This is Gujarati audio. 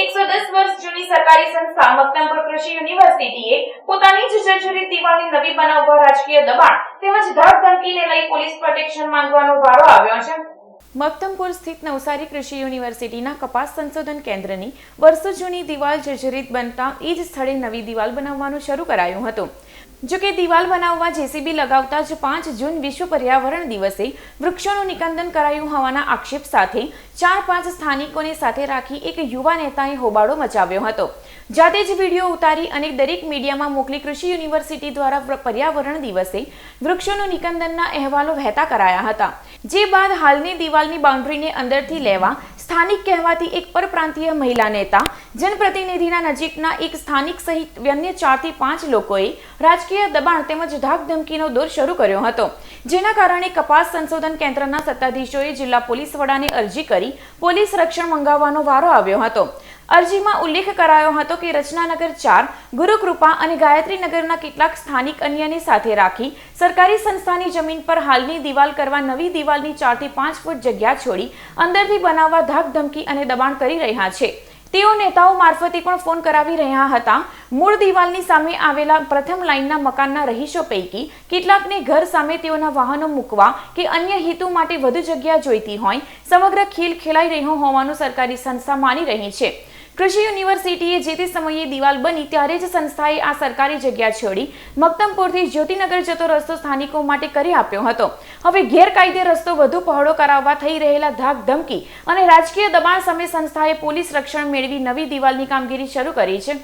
એકસો દસ વર્ષ જૂની સરકારી સંસ્થા મક્તમપુર કૃષિ યુનિવર્સિટીએ પોતાની જ જર્જરિત દિવાલની નવી બનાવવા રાજકીય દબાણ તેમજ ધાક ધમકીને લઈ પોલીસ પ્રોટેક્શન માંગવાનો વારો આવ્યો છે. મક્તમપુર સ્થિત નવસારી કૃષિ યુનિવર્સિટીના કપાસ સંશોધન કેન્દ્રની વર્ષો જૂની દિવાલ જર્જરિત બનતા એ જ સ્થળે નવી દિવાલ બનાવવાનું શરૂ કરાયું હતું. જો કે દિવાલ બનાવવા જેસીબી લગાવતા જ પાંચ જૂન વિશ્વ પર્યાવરણ દિવસે વૃક્ષોનું નિકંદન કરાયું હોવાના આક્ષેપ સાથે ચાર પાંચ સ્થાનિકોને સાથે રાખી એક યુવા નેતાએ હોબાળો મચાવ્યો હતો. જાતે જ વીડિયો ઉતારી અને દરેક મીડિયામાં મોકલી કૃષિ યુનિવર્સિટી દ્વારા પર્યાવરણ દિવસે વૃક્ષોનું નિકંદનના અહેવાલો વહેતા કરાયા હતા. જે બાદ હાલની દિવાલની બાઉન્ડ્રીને અંદરથી લેવા સ્થાનિક કહેવાતી એક પરપ્રાંતીય મહિલા નેતા, જનપ્રતિનિધિના નજીકના એક સ્થાનિક સહિત અન્ય ચારથી પાંચ લોકોએ રાજકીય દબાણ તેમજ ધાકધમકીનો દોર શરૂ કર્યો હતો. જેના કારણે કપાસ સંશોધન કેન્દ્રના સત્તાધીશોએ જિલ્લા પોલીસ વડાને અરજી કરી પોલીસ રક્ષણ મંગાવવાનો વારો આવ્યો હતો. અરજીમાં ઉલ્લેખ કરાયો હતો કે રચનાનગર ચાર, ગુરુકૃપા અને ગાયત્રીનગરના કેટલાક સ્થાનિક અન્યની સાથે રાખી સરકારી સંસ્થાની જમીન પર હાલની દિવાલ કરવા નવી દિવાલની ચારથી પાંચ ફૂટ જગ્યા છોડી અંદરથી બનાવવા ધાક ધમકી અને દબાણ કરી રહ્યા છે. તેઓ નેતાઓ મારફતે પણ ફોન કરાવી રહ્યા હતા. મૂળ દિવાલની સામે આવેલા પ્રથમ લાઇનના મકાનના રહીશો પૈકી કેટલાકને ઘર સામે તેઓના વાહનો મૂકવા કે અન્ય હેતુ માટે વધુ જગ્યા જોઈતી હોય સમગ્ર ખેલ ખેલાઈ રહ્યો હોવાનું સરકારી સંસ્થા માની રહી છે. કૃષિ યુનિવર્સિટીએ જે તે સમયે દિવાલ બની ત્યારે જ સંસ્થાએ આ સરકારી જગ્યા છોડી મક્તમપુરથી જ્યોતિનગર જતો રસ્તો સ્થાનિકો માટે કરી આપ્યો હતો. હવે ગેરકાયદે રસ્તો વધુ પહોળો કરાવવા થઈ રહેલા ધાક ધમકી અને રાજકીય દબાણ સામે સંસ્થાએ પોલીસ રક્ષણ મેળવી નવી દિવાલની કામગીરી શરૂ કરી છે.